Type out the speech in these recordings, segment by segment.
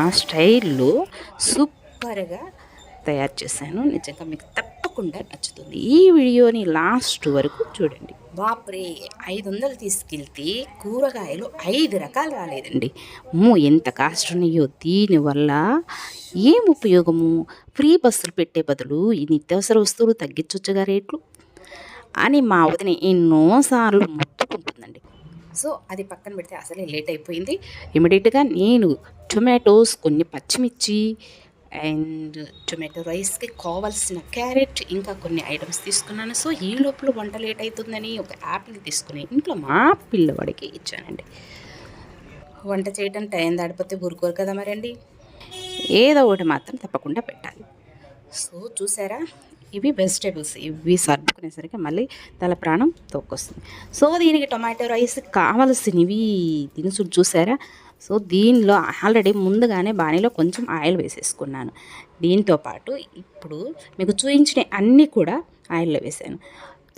నా స్టైల్లో సూపర్గా తయారు చేశాను. నిజంగా మీకు తప్పకుండా నచ్చుతుంది. ఈ వీడియోని లాస్ట్ వరకు చూడండి. బాప్రే ఐదు వందలు తీసుకెళ్తే కూరగాయలు ఐదు రకాలు రాలేదండి. అమ్మో ఎంత కాస్ట్ ఉన్నాయో దీనివల్ల ఏం ఉపయోగము? ఫ్రీ బస్సులు పెట్టే బదులు ఈ నిత్యావసర వస్తువులు తగ్గించొచ్చుగా రేట్లు? అని మా వదిన ఎన్నోసార్లు మొత్తుకుంటుందండి. సో అది పక్కన పెడితే అసలే లేట్ అయిపోయింది. ఇమీడియట్గా నేను టొమాటోస్ కొన్ని పచ్చిమిర్చి అండ్ టొమాటో రైస్కి కావాల్సిన క్యారెట్ ఇంకా కొన్ని ఐటమ్స్ తీసుకున్నాను. సో ఈ లోపల వంట లేట్ అవుతుందని ఒక యాపిల్ తీసుకుని ఇంట్లో మా పిల్లవాడికి ఇచ్చానండి. వంట చేయడం టైం దాడిపోతే ఊరుకోరు కదా మరండి. ఏదో ఒకటి మాత్రం తప్పకుండా పెట్టాలి. సో చూసారా? ఇవి వెజిటేబుల్స్. ఇవి సర్దుకునేసరికి మళ్ళీ తల ప్రాణం తోక్కొస్తుంది. సో దీనికి టొమాటో రైస్ కావలసినవి దినుసులు చూసారా? సో దీనిలో ఆల్రెడీ ముందుగానే బాణీలో కొంచెం ఆయిల్ వేసేసుకున్నాను. దీంతో పాటు ఇప్పుడు మీకు చూపించిన అన్నీ కూడా ఆయిల్లో వేసాను.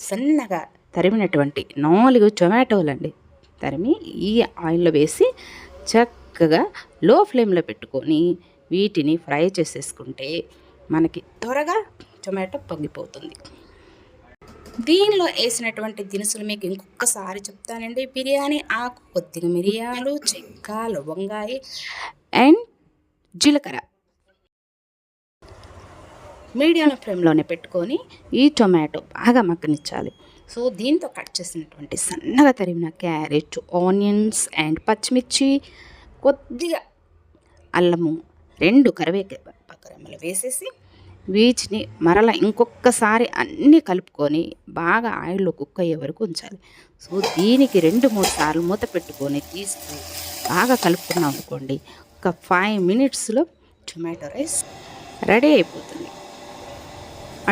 సన్నగా తరిమినటువంటి నాలుగు టొమాటోలు అండి తరిమి ఈ ఆయిల్లో వేసి చక్కగా లో ఫ్లేమ్లో పెట్టుకొని వీటిని ఫ్రై చేసేసుకుంటే మనకి త్వరగా టొమాటో పొంగిపోతుంది. దీనిలో వేసినటువంటి దినుసులు మీకు ఇంకొకసారి చెప్తానండి. బిర్యానీ ఆకు కొద్దిగా మిరియాలు చెక్క లవంగాయి అండ్ జీలకర్ర. మీడియం ఫ్లేమ్లోనే పెట్టుకొని ఈ టొమాటో బాగా మగ్గనిచ్చాలి. సో దీంతో కట్ చేసినటువంటి సన్నగా తరిగిన క్యారెట్ ఆనియన్స్ అండ్ పచ్చిమిర్చి కొద్దిగా అల్లము రెండు కరివేపాకు వేసేసి వీటిని మరల ఇంకొకసారి అన్నీ కలుపుకొని బాగా ఆయిల్లో కుక్ అయ్యే వరకు ఉంచాలి. సో దీనికి రెండు మూడు సార్లు మూత పెట్టుకొని తీసుకు బాగా కలుపుకున్నాం అనుకోండి ఒక ఫైవ్ మినిట్స్లో టొమాటో రైస్ రెడీ అయిపోతుంది.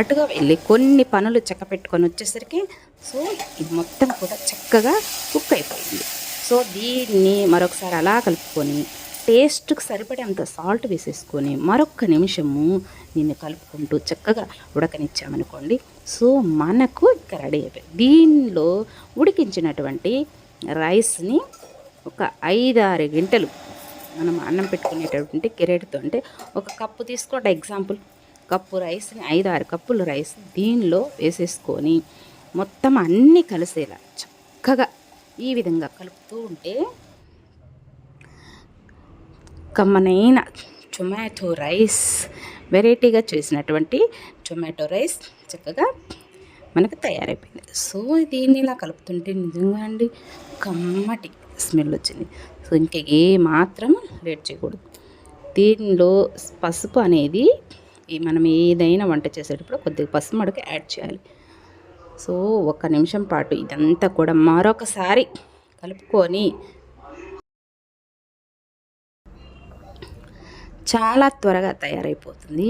అటుగా వెళ్ళి కొన్ని పనులు చెక్క పెట్టుకొని వచ్చేసరికి సో ఇది మొత్తం కూడా చక్కగా కుక్ అయిపోయింది. సో దీన్ని మరొకసారి అలా కలుపుకొని టేస్ట్కి సరిపడేంత సాల్ట్ వేసేసుకొని మరొక నిమిషము దీన్ని కలుపుకుంటూ చక్కగా ఉడకనిచ్చామనుకోండి. సో మనకు ఇక రెడీ అయిపోయింది దీనిలో ఉడికించినటువంటి రైస్ని ఒక ఐదారు గంటలు మనం అన్నం పెట్టుకునేటటువంటి కెరెట్తో అంటే ఒక కప్పు తీసుకోండి. ఎగ్జాంపుల్ కప్పు రైస్ని ఐదు ఆరు కప్పులు రైస్ దీనిలో వేసేసుకొని మొత్తం అన్నీ కలిసేలా చక్కగా ఈ విధంగా కలుపుతూ ఉంటే కమ్మనైన టొమాటో రైస్ వెరైటీగా చేసినటువంటి టొమాటో రైస్ చక్కగా మనకు తయారైపోయింది. సో దీన్ని ఇలా కలుపుతుంటే నిజంగా అండి కమ్మటి స్మెల్ వచ్చింది. సో ఇంకా ఏ మాత్రం లేట్ చేయకూడదు. దీనిలో పసుపు అనేది మనం ఏదైనా వంట చేసేటప్పుడు కొద్దిగా పసుపు మడక యాడ్ చేయాలి. సో ఒక నిమిషం పాటు ఇదంతా కూడా మరొకసారి కలుపుకొని చాలా త్వరగా తయారైపోతుంది.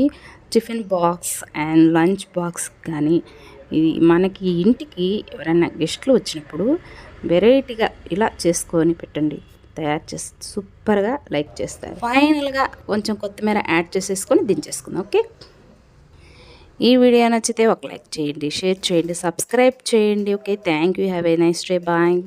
Tiffin box and lunch box కానీ ఇది మనకి ఇంటికి ఎవరైనా గెస్ట్లు వచ్చినప్పుడు వెరైటీగా ఇలా చేసుకొని పెట్టండి. తయారు చేసి సూపర్గా లైక్ చేస్తారు. ఫైనల్గా కొంచెం కొత్తిమీర యాడ్ చేసేసుకొని దించేసుకుందాం ఓకే? ఈ వీడియో నచ్చితే ఒక లైక్ చేయండి షేర్ చేయండి సబ్స్క్రైబ్ చేయండి okay? Thank you. Have a nice day. Bye.